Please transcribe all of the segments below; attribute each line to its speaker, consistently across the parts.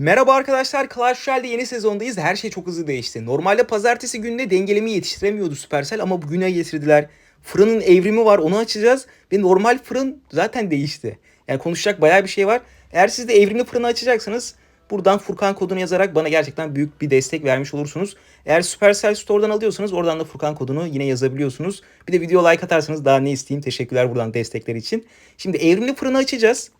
Speaker 1: Merhaba arkadaşlar, Clash Royale'de yeni sezondayız. Her şey çok hızlı değişti. Normalde pazartesi gününe dengelemi yetiştiremiyordu Supercell ama bugüne getirdiler. Fırının evrimi var, onu açacağız ve normal fırın zaten değişti. Yani konuşacak bayağı bir şey var. Eğer siz de evrimli fırını açacaksanız buradan Furkan kodunu yazarak bana gerçekten büyük bir destek vermiş olursunuz. Eğer Supercell Store'dan alıyorsanız oradan da Furkan kodunu yine yazabiliyorsunuz. Bir de video like atarsanız daha ne isteyeyim. Teşekkürler buradan destekler için. Şimdi evrimli fırını açacağız.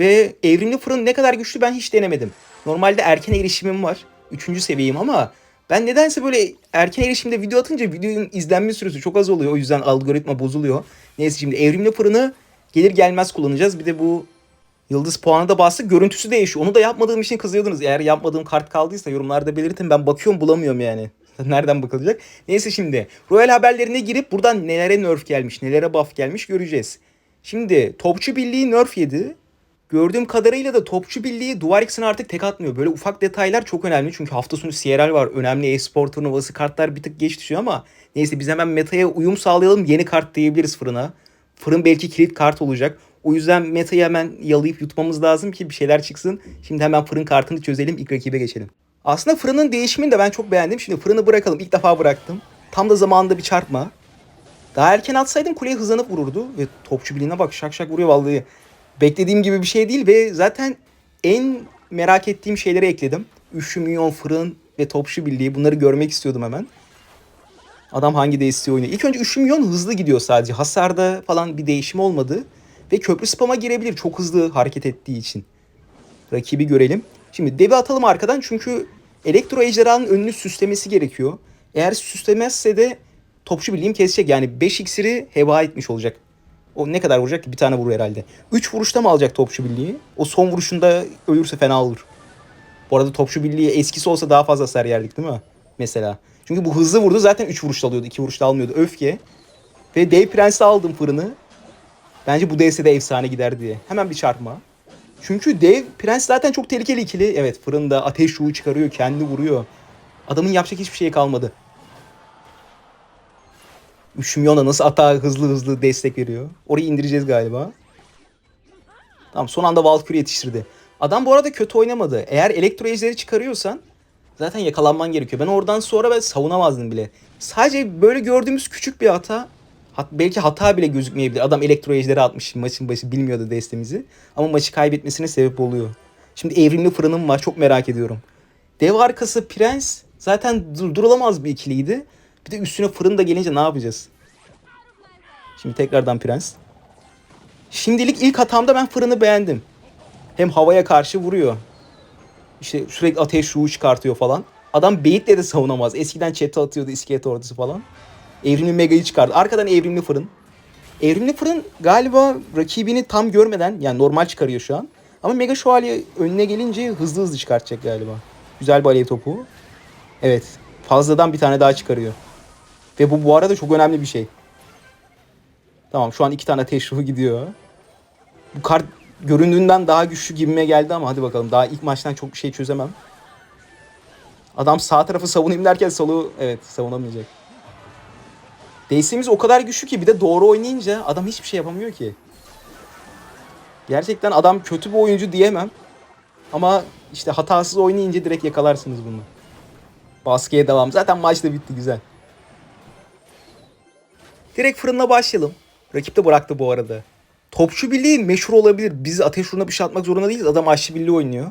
Speaker 1: Ve evrimli fırın ne kadar güçlü ben hiç denemedim. Normalde erken erişimim var. Üçüncü seviyeyim ama ben nedense böyle erken erişimde video atınca videonun izlenme süresi çok az oluyor. O yüzden algoritma bozuluyor. Neyse şimdi evrimli fırını gelir gelmez kullanacağız. Bir de bu yıldız puanı da bastık. Görüntüsü değişiyor. Onu da yapmadığım için kızıyordunuz. Eğer yapmadığım kart kaldıysa yorumlarda belirtin. Ben bakıyorum bulamıyorum yani. Nereden bakılacak? Neyse şimdi Royal haberlerine girip buradan nelere nerf gelmiş, nelere buff gelmiş göreceğiz. Şimdi Topçu Birliği nerf yedi. Gördüğüm kadarıyla da Topçu Birliği Duvar X'ine artık tek atmıyor. Böyle ufak detaylar çok önemli. Çünkü hafta sonu CRL var. Önemli e-spor turnuvası kartlar bir tık geç düşüyor ama neyse biz hemen metaya uyum sağlayalım. Yeni kart diyebiliriz fırına. Fırın belki kilit kart olacak. O yüzden metayı hemen yalayıp yutmamız lazım ki bir şeyler çıksın. Şimdi hemen fırın kartını çözelim. ilk rakibe geçelim. Aslında fırının değişimini de ben çok beğendim. Şimdi fırını bırakalım. İlk defa bıraktım. Tam da zamanında bir çarpma. Daha erken atsaydım kuleye hızlanıp vururdu. Ve topçu birliğine bak şak şak vuruyor vallahi. Beklediğim gibi bir şey değil ve zaten en merak ettiğim şeyleri ekledim. Üçlü milyon fırın ve topçu birliği bunları görmek istiyordum hemen. Adam hangi desteği oynuyor? İlk önce 3 milyon hızlı gidiyor sadece. Hasarda falan bir değişim olmadı. Ve köprü spama girebilir çok hızlı hareket ettiği için. Rakibi görelim. Şimdi devi atalım arkadan çünkü elektro ejderhanın önünü süslemesi gerekiyor. Eğer süslemezse de topçu birliğim kesecek. Yani 5 iksiri heba etmiş olacak. O ne kadar vuracak ki? Bir tane vurur herhalde. 3 vuruşta mı alacak topçu birliği? O son vuruşunda ölürse fena olur. Bu arada topçu birliği eskisi olsa daha fazla hasar yerdik değil mi? Mesela. Çünkü bu hızlı vurdu zaten 3 vuruşta alıyordu. 2 vuruşta almıyordu. Öfke. Ve Dev Prens'e aldım fırını. Bence bu DS'de efsane gider diye. Hemen bir çarpma. Çünkü Dev Prens zaten çok tehlikeli ikili. Evet fırında ateş şuğu çıkarıyor. Kendi vuruyor. Adamın yapacak hiçbir şey kalmadı. 3 milyona nasıl atağa hızlı hızlı destek veriyor. Orayı indireceğiz galiba. Tamam son anda Valkyrie yetiştirdi. Adam bu arada kötü oynamadı. Eğer elektro ejderi çıkarıyorsan zaten yakalanman gerekiyor. Ben oradan sonra ben savunamazdım bile. Sadece böyle gördüğümüz küçük bir hata hat, belki hata bile gözükmeyebilir. Adam elektro ejderi atmış maçın başı bilmiyordu destemizi. Ama maçı kaybetmesine sebep oluyor. Şimdi evrimli fırınım var çok merak ediyorum. Dev arkası Prens zaten dur- durulamaz bir ikiliydi. Bir de üstüne fırın da gelince ne yapacağız? Şimdi tekrardan Prens. Şimdilik ilk hatamda ben fırını beğendim. Hem havaya karşı vuruyor. İşte sürekli ateş şuğu çıkartıyor falan. Adam beyitle de savunamaz. Eskiden chat'e atıyordu iskelet ordusu falan. Evrimli Mega'yı çıkardı. Arkadan evrimli fırın. Evrimli fırın galiba rakibini tam görmeden yani normal çıkarıyor şu an. Ama Mega Şövalye önüne gelince hızlı hızlı çıkartacak galiba. Güzel bir alev topu. Evet. Fazladan bir tane daha çıkarıyor. Ve bu bu arada çok önemli bir şey. Tamam şu an iki tane ateş ruhu gidiyor. Bu kart göründüğünden daha güçlü gibime geldi ama hadi bakalım. Daha ilk maçtan çok bir şey çözemem. Adam sağ tarafı savunayım derken solu evet savunamayacak. DC'miz o kadar güçlü ki bir de doğru oynayınca adam hiçbir şey yapamıyor ki. Gerçekten adam kötü bir oyuncu diyemem. Ama işte hatasız oynayınca direkt yakalarsınız bunu. Baskıya devam. Zaten maç da bitti güzel. Direkt fırınla başlayalım. Rakip de bıraktı bu arada. Topçu birliği meşhur olabilir. Biz ateş ruhuna bir şey atmak zorunda değiliz. Adam aşçı birliği oynuyor.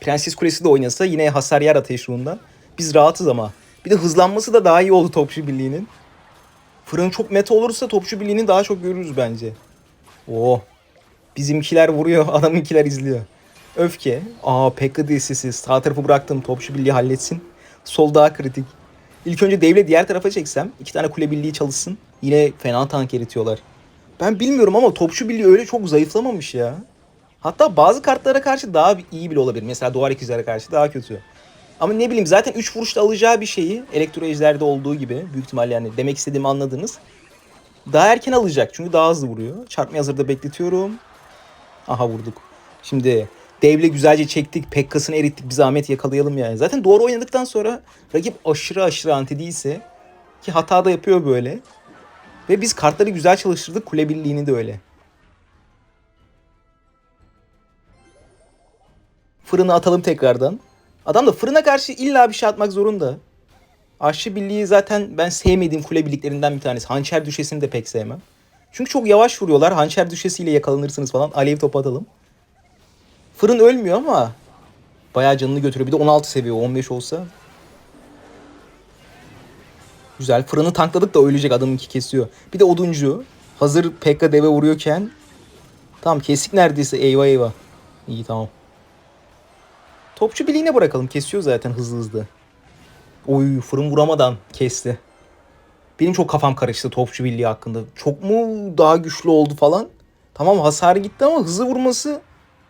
Speaker 1: Prenses Kulesi de oynasa yine hasar yer ateş ruhundan. Biz rahatız ama. Bir de hızlanması da daha iyi oldu topçu birliğinin. Fırın çok meta olursa topçu birliğini daha çok görürüz bence. Oo. Bizimkiler vuruyor, adamınkiler izliyor. Öfke. Aa Pekka DC'si. Sağ tarafı bıraktım. Topçu birliği halletsin. Sol daha kritik. İlk önce devle diğer tarafa çeksem. iki tane kule birliği çalışsın. Yine fena tank eritiyorlar. Ben bilmiyorum ama topçu birliği öyle çok zayıflamamış ya. Hatta bazı kartlara karşı daha iyi bile olabilir. Mesela duvar ikizlere karşı daha kötü. Ama ne bileyim zaten 3 vuruşta alacağı bir şeyi elektro ejderde olduğu gibi büyük ihtimalle yani demek istediğimi anladınız. Daha erken alacak çünkü daha hızlı vuruyor. Çarpma hazırda bekletiyorum. Aha vurduk. Şimdi devle güzelce çektik. Pekkasını erittik. Bir zahmet yakalayalım yani. Zaten doğru oynadıktan sonra rakip aşırı aşırı anti değilse ki hata da yapıyor böyle. Ve biz kartları güzel çalıştırdık. Kule birliğini de öyle. Fırını atalım tekrardan. Adam da fırına karşı illa bir şey atmak zorunda. Aşçı Birliği zaten ben sevmediğim kule birliklerinden bir tanesi. Hançer Düşesi'ni de pek sevmem. Çünkü çok yavaş vuruyorlar. Hançer Düşesi'yle yakalanırsınız falan. Alev topu atalım. Fırın ölmüyor ama bayağı canını götürüyor. Bir de 16 seviye 15 olsa. Güzel. Fırını tankladık da ölecek adamınki kesiyor. Bir de oduncu. Hazır Pekka deve vuruyorken. Tamam kesik neredeyse. Eyvah eyvah. İyi tamam. Topçu birliğine bırakalım. Kesiyor zaten hızlı hızlı. Oy fırın vuramadan kesti. Benim çok kafam karıştı topçu birliği hakkında. Çok mu daha güçlü oldu falan. Tamam hasarı gitti ama hızlı vurması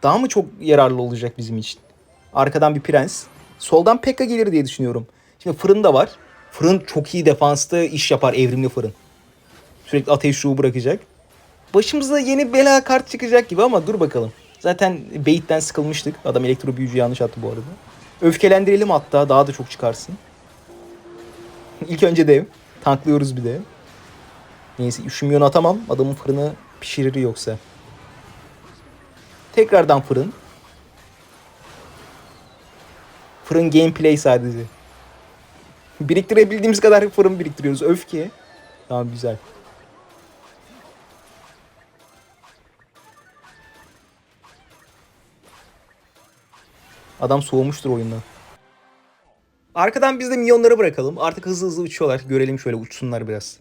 Speaker 1: daha mı çok yararlı olacak bizim için? Arkadan bir prens. Soldan Pekka gelir diye düşünüyorum. Şimdi fırın da var. Fırın çok iyi defansta iş yapar evrimli fırın. Sürekli ateş ruhu bırakacak. Başımıza yeni bela kart çıkacak gibi ama dur bakalım. Zaten Bait'ten sıkılmıştık. Adam elektro büyücü yanlış attı bu arada. Öfkelendirelim hatta daha da çok çıkarsın. İlk önce dev. Tanklıyoruz bir de. Neyse 3 milyon atamam. Adamın fırını pişirir yoksa. Tekrardan fırın. Fırın gameplay sadece. Biriktirebildiğimiz kadar fırın biriktiriyoruz. Öfke. Tamam güzel. Adam soğumuştur oyundan. Arkadan biz de milyonları bırakalım. Artık hızlı hızlı uçuyorlar. Görelim şöyle uçsunlar biraz.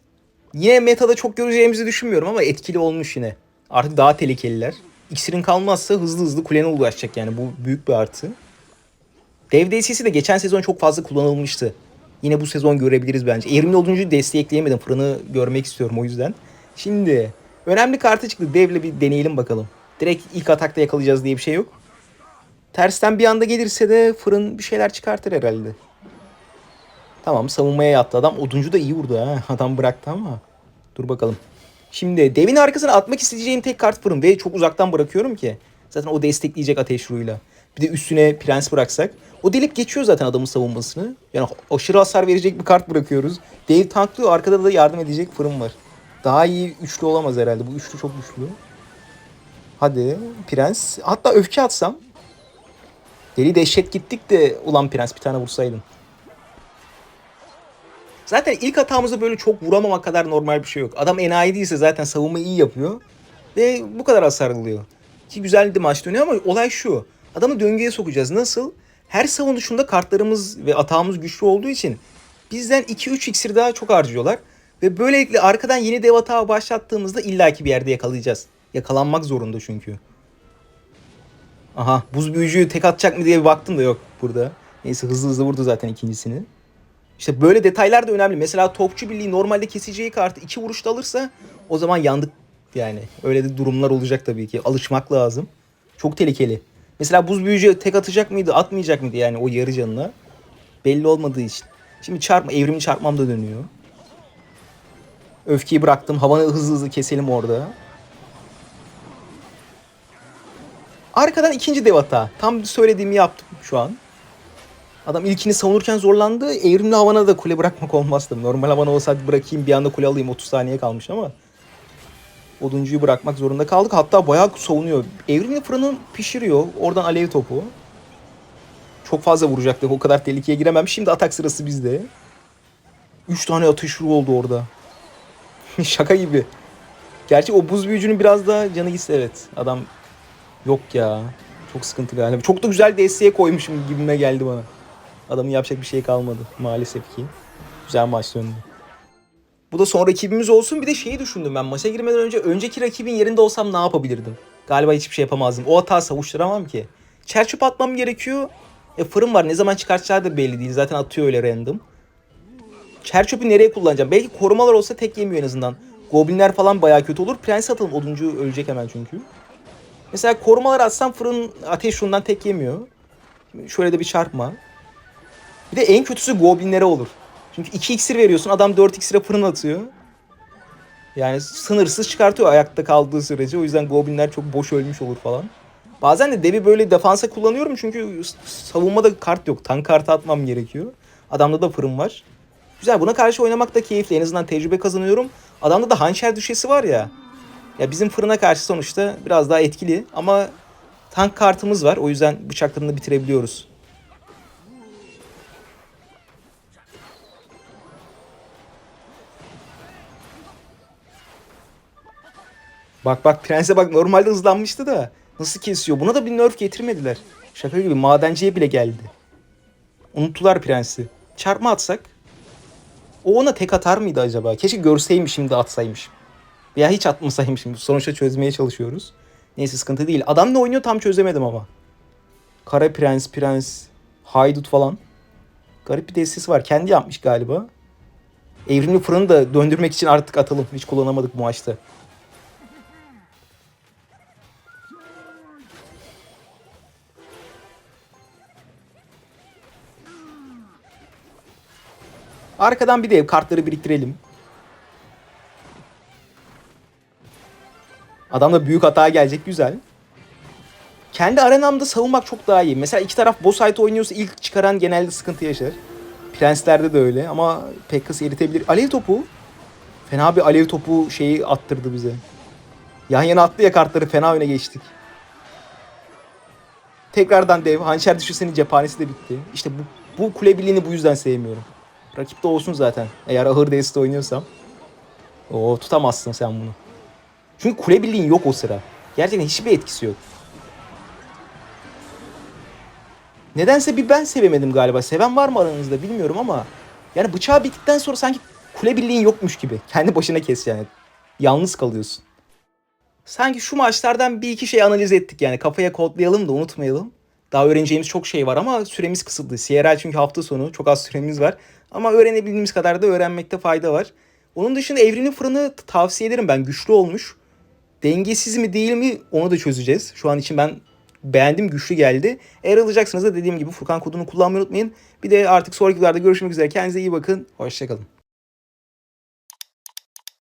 Speaker 1: Yine metada çok göreceğimizi düşünmüyorum ama etkili olmuş yine. Artık daha tehlikeliler. İksirin kalmazsa hızlı hızlı kulene ulaşacak yani. Bu büyük bir artı. Dev DC'si de geçen sezon çok fazla kullanılmıştı. Yine bu sezon görebiliriz bence. Evrimli oduncuyu destekleyemedim. Fırını görmek istiyorum o yüzden. Şimdi önemli kartı çıktı. Devle bir deneyelim bakalım. Direkt ilk atakta yakalayacağız diye bir şey yok. Tersten bir anda gelirse de fırın bir şeyler çıkartır herhalde. Tamam savunmaya yattı adam. Oduncu da iyi vurdu ha. Adam bıraktı ama. Dur bakalım. Şimdi devin arkasına atmak isteyeceğim tek kart fırın ve çok uzaktan bırakıyorum ki. Zaten o destekleyecek ateş ruhuyla. Bir de üstüne prens bıraksak. O delip geçiyor zaten adamın savunmasını. Yani aşırı hasar verecek bir kart bırakıyoruz. Dev tanklıyor arkada da yardım edecek fırın var. Daha iyi üçlü olamaz herhalde. Bu üçlü çok güçlü. Hadi prens. Hatta öfke atsam. Deli dehşet gittik de ulan prens bir tane vursaydın. Zaten ilk hatamızda böyle çok vuramamak kadar normal bir şey yok. Adam enayi değilse zaten savunmayı iyi yapıyor. Ve bu kadar hasar alıyor. Ki güzel de maç dönüyor ama olay şu. Adamı döngüye sokacağız. Nasıl? Her savunuşunda kartlarımız ve atağımız güçlü olduğu için bizden 2-3 iksir daha çok harcıyorlar. Ve böylelikle arkadan yeni dev atağı başlattığımızda illaki bir yerde yakalayacağız. Yakalanmak zorunda çünkü. Aha buz büyücüyü tek atacak mı diye bir baktım da yok burada. Neyse hızlı hızlı vurdu zaten ikincisini. İşte böyle detaylar da önemli. Mesela topçu birliği normalde keseceği kartı iki vuruşta alırsa o zaman yandık yani. Öyle de durumlar olacak tabii ki. Alışmak lazım. Çok tehlikeli. Mesela buz büyücü tek atacak mıydı, atmayacak mıydı yani o yarı canına? Belli olmadığı için. Şimdi çarpma, evrimi çarpmam da dönüyor. Öfkeyi bıraktım. Havanı hızlı hızlı keselim orada. Arkadan ikinci dev hata. Tam söylediğimi yaptım şu an. Adam ilkini savunurken zorlandı. Evrimli havana da kule bırakmak olmazdı. Normal havana olsa hadi bırakayım bir anda kule alayım 30 saniye kalmış ama. Oduncuyu bırakmak zorunda kaldık. Hatta bayağı savunuyor. Evrimli fırının pişiriyor. Oradan alev topu. Çok fazla vuracaktık. O kadar tehlikeye giremem. Şimdi atak sırası bizde. 3 tane atış oldu orada. Şaka gibi. Gerçi o buz büyücünün biraz da canı gitse evet. Adam yok ya. Çok sıkıntı galiba. Çok da güzel desteğe koymuşum gibime geldi bana. Adamın yapacak bir şey kalmadı maalesef ki. Güzel maç döndü. Bu da son rakibimiz olsun. Bir de şeyi düşündüm ben. Maça girmeden önce önceki rakibin yerinde olsam ne yapabilirdim? Galiba hiçbir şey yapamazdım. O hata savuşturamam ki. Çerçöp atmam gerekiyor. E fırın var. Ne zaman çıkartacağı da belli değil. Zaten atıyor öyle random. Çerçöpü nereye kullanacağım? Belki korumalar olsa tek yemiyor en azından. Goblinler falan bayağı kötü olur. Prens atalım. Oduncu ölecek hemen çünkü. Mesela korumalar atsam fırın ateş şundan tek yemiyor. Şöyle de bir çarpma. Bir de en kötüsü goblinlere olur. Çünkü 2 iksir veriyorsun adam 4 iksire fırın atıyor. Yani sınırsız çıkartıyor ayakta kaldığı sürece. O yüzden goblinler çok boş ölmüş olur falan. Bazen de devi böyle defansa kullanıyorum çünkü savunmada kart yok. Tank kartı atmam gerekiyor. Adamda da fırın var. Güzel buna karşı oynamak da keyifli. En azından tecrübe kazanıyorum. Adamda da hançer düşesi var ya. Ya bizim fırına karşı sonuçta biraz daha etkili ama Tank kartımız var. O yüzden bıçaklarını bitirebiliyoruz. Bak bak prense bak normalde hızlanmıştı da nasıl kesiyor. Buna da bir nerf getirmediler. Şaka gibi madenciye bile geldi. Unuttular prensi. Çarpma atsak. O ona tek atar mıydı acaba? Keşke görseymişim de atsaymışım. Veya hiç atmasaymışım. Sonuçta çözmeye çalışıyoruz. Neyse sıkıntı değil. Adam ne oynuyor tam çözemedim ama. Kara Prens, Prens, Haydut falan. Garip bir destesi var. Kendi yapmış galiba. Evrimli fırını da döndürmek için artık atalım. Hiç kullanamadık bu maçta. Arkadan bir de kartları biriktirelim. Adamda büyük hata gelecek güzel. Kendi arenamda savunmak çok daha iyi. Mesela iki taraf boss fight oynuyorsa ilk çıkaran genelde sıkıntı yaşar. Prenslerde de öyle ama Pekkas eritebilir. Alev topu. Fena bir alev topu şeyi attırdı bize. Yan yana attı ya kartları fena öne geçtik. Tekrardan dev. Hançer düşürseni cephanesi de bitti. İşte bu, bu kule birliğini bu yüzden sevmiyorum. Rakipte olsun zaten. Eğer ahır deste oynuyorsam. Oo tutamazsın sen bunu. Çünkü kule birliğin yok o sıra. Gerçekten hiçbir etkisi yok. Nedense bir ben sevemedim galiba. Seven var mı aranızda bilmiyorum ama yani bıçağı bittikten sonra sanki kule birliğin yokmuş gibi. Kendi başına kes yani. Yalnız kalıyorsun. Sanki şu maçlardan bir iki şey analiz ettik yani. Kafaya kodlayalım da unutmayalım. Daha öğreneceğimiz çok şey var ama süremiz kısıtlı. CRL çünkü hafta sonu çok az süremiz var. Ama öğrenebildiğimiz kadar da öğrenmekte fayda var. Onun dışında evrimli fırını tavsiye ederim ben. Güçlü olmuş. Dengesiz mi değil mi onu da çözeceğiz. Şu an için ben beğendim güçlü geldi. Eğer alacaksınız da dediğim gibi Furkan kodunu kullanmayı unutmayın. Bir de artık sonraki videolarda görüşmek üzere. Kendinize iyi bakın. Hoşçakalın.